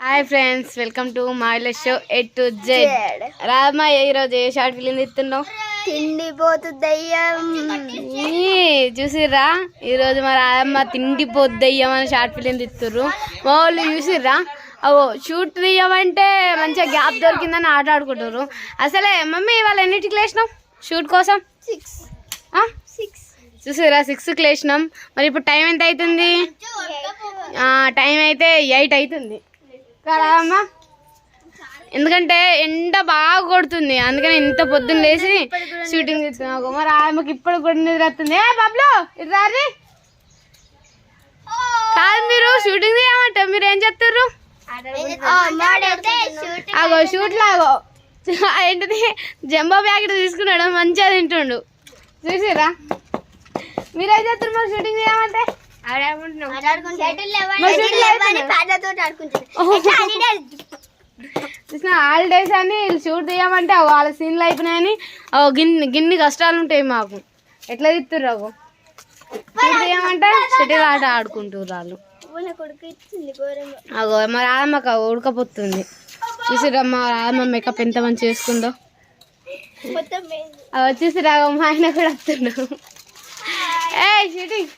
Hi friends welcome to మాయిల show. A to Z. Rama ఈరోజు a short film తీస్తున్నావు తిండిపోతుందయ్యం ఈ, చూసిర్రా? ఈరోజు మా రాయమ్మ తిండి పొద్దయ్యం అని షార్ట్ ఫిలిం తీస్తుర్రు మా వాళ్ళు చూసిర్రా? అవో షూట్ తీయమంటే మంచిగా గ్యాప్ దొరికిందని ఆట ఆడుకుంటారు అసలే మమ్మీ ఇవాళ ఎన్నిటికి లేచినాం? షూట్ కోసం? సిక్స్? సిక్స్. చూసిర్రా సిక్స్కి లేచినాం. మరి ఇప్పుడు టైం ఎంత అవుతుంది ఆ, టైం అయితే ఎయిట్ అవుతుంది కదా అమ్మ ఎందుకంటే ఎండ బాగా కొడుతుంది. అందుకని ఇంత పొద్దున్న లేచి షూటింగ్ తీస్తున్నాం మరి ఆమెకి ఇప్పుడు కూడా నిద్ర వస్తుంది. ఏ బాబులు ఇటు కాదు మీరు షూటింగ్ చేయమంటే మీరు ఏం చేస్తారు అగో షూట్ లాగో ఏంటిది? జంబో ప్యాకెట్ తీసుకున్నాడు. మంచిగా తింటుండు. చూసిరా మీరేం చేస్తారు మరి షూటింగ్ చేయమంటే? చూసిన హాలిడేస్ అని వీళ్ళు షూట్ తీయమంటే వాళ్ళ సీన్లు అయిపోయినాయని గిన్ని గిన్ని కష్టాలు ఉంటాయి మాకు. ఎట్లా తిత్తుర్రు అగో? షూట్ తీయమంటే షటిల్ ఆట ఆడుకుంటారు వాళ్ళు. అగో మరి ఆడమ్మక ఉడకపోతుంది. చూసిరా మా ఆడమ్మ మేకప్ ఎంత మంచి చేసుకుందో. వచ్చేసి మా ఆయన కూడా వస్తుండు ఏ షూటింగ్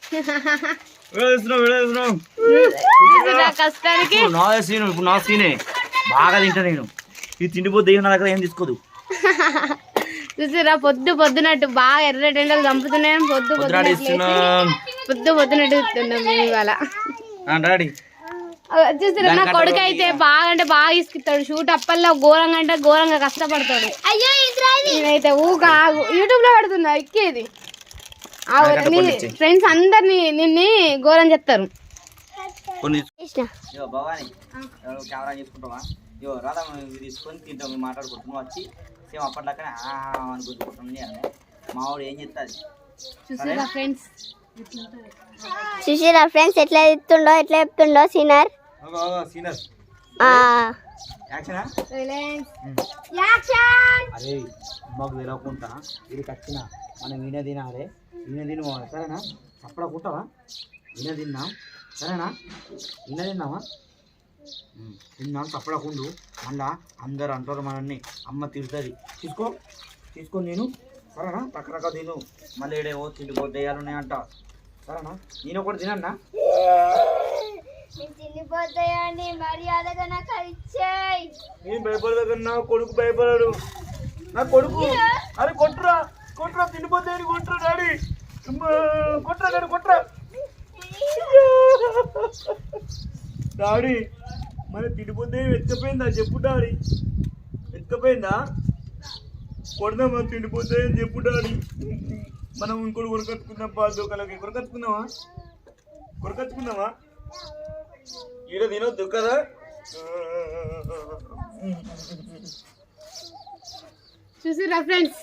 నా సీను ఇప్పుడు నా సీనే. బాగా తింటా నేను. ఇది తిండిపోతే నా దగ్గర ఏం తీసుకోదు. చూసిరా పొద్దు పొద్దునట్టు బాగా ఎర్రటి ఎండలు చంపుతున్నాయని పొద్దు ఇస్తున్నాం పొద్దు పొద్దునట్టు ఇస్తున్నాం మేము ఇవాళ. డాడీ. చూసిరా నా కొడుకు అయితే బాగా అంటే బాగా ఇసుకుతాడు షూట్ అప్పల్లో ఘోరంగా అంటే ఘోరంగా కష్టపడతాడు. అయ్యో నేనైతే ఊక యూట్యూబ్లో పెడుతున్నా ఎక్కేది. ఫ్రెండ్స్ అందరిని నిన్ని ఘోరం చెప్తారు భవాని కెమెరా చేసుకుంటావా తీసుకొని తింటాం మేము మాట్లాడుకుంటున్నాం వచ్చి సేమ్ అప్పటిలాగానే ఆ అని గుర్తుకుంటున్నాం చేయాలి మా వాడు ఏం చెప్తాది చూసారా ఫ్రెండ్స్. చూసిరా ఫ్రెండ్స్ ఎట్లా చెప్తుండో ఎట్లా చెప్తుండో సీనర్. అరే మాకు తెలియకుండా ఇది కచ్చిన మనం విన తినాలి. విన తిను సరేనా? అప్పుడు కుట్టవా విన తిన్నాం సరేనా? విన తిన్నావా? తిన్నాం తప్పడకుండు మళ్ళా అందరు అంటారు మనల్ని అమ్మ తిడుతుంది. తీసుకో తీసుకొని నేను. సరేనా? రకరకాల తిను. మళ్ళీ ఏడేవో తిండిపోతే అంట సరేనా? నేను ఒకటి తినన్నా? తిండిపోతాయని మర్యాదగా నాకు ఇచ్చేయి. నేను భయపడదు నా కొడుకు భయపడాడు. నా కొడుకు. అరే కొట్టురా. కొట్టురా తిండిపోతే కొట్టురా డాడీ. అమ్మా, కొట్టురా డాడీ డాడీ మన తిండిపోతే ఎత్తుకపోయిందా చెప్పు డాడీ. ఎత్తుకపోయిందా కొడదామా తిండిపోతే అని చెప్పు డాడీ. మనం ఇంకోటి కొరకట్టుకుందాం పాలు దొక్కలకి కొరకట్టుకుందామా కొరకట్టుకుందామా ఈడ తినొద్దు కదా? చూసిరా ఫ్రెండ్స్?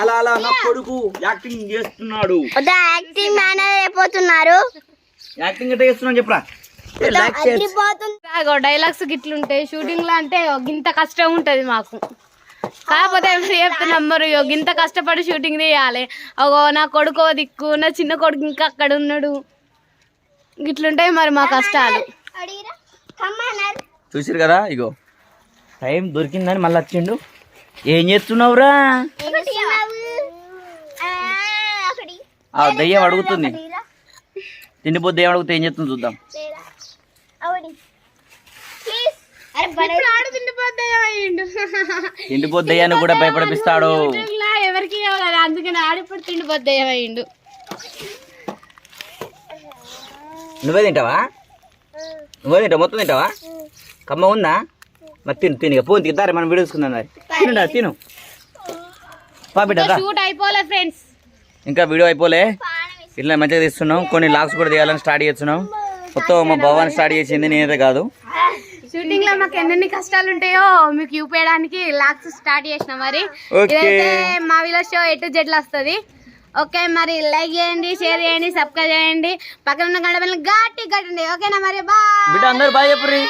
అలా అలా నా కొడుకు యాక్టింగ్ చేస్తున్నాడు. యాక్టింగ్ మేనేజ్ అయిపోతున్నారు. యాక్టింగ్ ఎట్లా చెప్పరా? డైలాగ్స్ గిట్లుంటాయి. షూటింగ్లో అంటే గింత కష్టం ఉంటది మాకు. కాకపోతే చెప్తున్నాం మరి గింత కష్టపడి షూటింగ్ చేయాలి అగో నా కొడుకు దిక్కు నా చిన్న కొడుకు ఇంకా అక్కడ ఉన్నాడు. గిట్లుంటాయి మరి మా కష్టాలు. చూసారు కదా ఇగో. టైం దొరికిందని మళ్ళీ వచ్చిండు. ఏం చేస్తున్నావురా? ఒకటి. ఆ దయ్యం అడుగుతుంది. తిండిపోతే దయ్యం అడుగుతే ఏం చేస్తుంది చూద్దాం. అవడి ప్లీజ్ అరే ఇప్పుడు ఆడు తిండిపోతాయో అయ్యిండు తిండిపోతే దయ్యాన్ని కూడా భయపడిపిస్తాడు. ఎవరికి అందుకని ఆడు ఇప్పుడు తిండిపోతాయో అయ్యిండు నువ్వే తింటావా? నువ్వే తింటావు? మొత్తం తింటావా? కమ్మ ఉందా? మరి తిను తిను. పోను తింటారు మనం విడుచుకుందాం మరి. తినుడా తిను. షూట్ అయిపోలే ఫ్రెండ్స్ ఇంకా వీడియో అయిపోలే. ఇట్లా మంచిగా తీస్తున్నాం. కొన్ని లాగ్స్ కూడా తీయాలని స్టార్ట్ చేస్తున్నాం. మొత్తం మా భవాన్ స్టార్ట్ చేసింది నేనైతే కాదు. షూటింగ్లో మాకు ఎన్నెన్ని కష్టాలు ఉంటాయో మీకు చూపించడానికి లాక్స్ స్టార్ట్ చేసిన మరి. ఇదైతే మా విలో షో ఎటు జెడ్లు వస్తుంది. ఓకే మరి లైక్ చేయండి షేర్ చేయండి సబ్స్క్రైబ్ చేయండి. పక్కన ఉన్న గంట ఘాటి కట్టండి. ఓకేనా మరి? బాయ్ అందరు బాగా చెప్పుర్రి.